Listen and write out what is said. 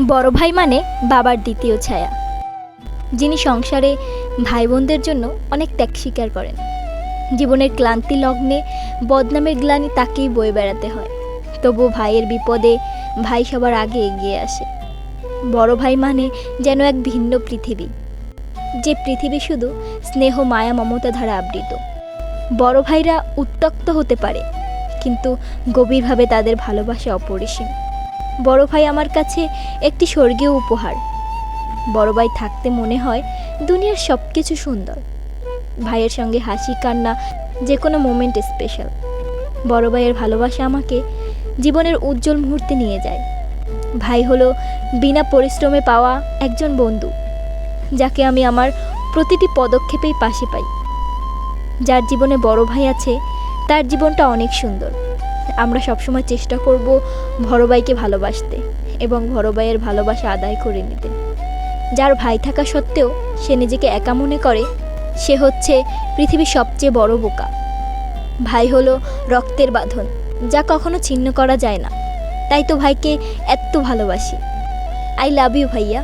বড় ভাই মানে বাবার দ্বিতীয় ছায়া। যিনি সংসারে ভাই বোনদের জন্য অনেক ত্যাগ স্বীকার করেন। জীবনের ক্লান্তি লগ্নে বদনামের গ্লানি তাকেই বয়ে বেড়াতে হয়। তবু ভাইয়ের বিপদে ভাই সবার আগে এগিয়ে আসে। বড় ভাই মানে যেন এক ভিন্ন পৃথিবী। যে পৃথিবী শুধু স্নেহ, মায়া, মমতা ধারা আবৃত। বড় ভাইরা উত্তক্ত হতে পারে, কিন্তু গভীরভাবে তাদের ভালোবাসা অপরিসীম। বড় ভাই আমার কাছে একটি স্বর্গীয় উপহার। বড় ভাই থাকতে মনে হয় দুনিয়ার সব কিছু সুন্দর। ভাইয়ের সঙ্গে হাসি, কান্না যে কোনো মোমেন্ট স্পেশাল বড় ভাইয়ের ভালোবাসা আমাকে জীবনের উজ্জ্বল মুহূর্তে নিয়ে যায়। ভাই হলো বিনা পরিশ্রমে পাওয়া একজন বন্ধু, যাকে আমি আমার প্রতিটি পদক্ষেপেই পাশে পাই। যার জীবনে বড় ভাই আছে, তার জীবনটা অনেক সুন্দর। আমরা সবসময় চেষ্টা করব ভাইকে ভালোবাসতে এবং বড় ভাইয়ের ভালোবাসা আদায় করে নিতে। যার ভাই থাকা সত্ত্বেও সে নিজেকে একা মনে করে, সে হচ্ছে পৃথিবীর সবচেয়ে বড় বোকা। ভাই হলো রক্তের বাঁধন, যা কখনো ছিন্ন করা যায় না। তাই তো ভাইকে এত ভালোবাসি। আই লাভ ইউ ভাইয়া।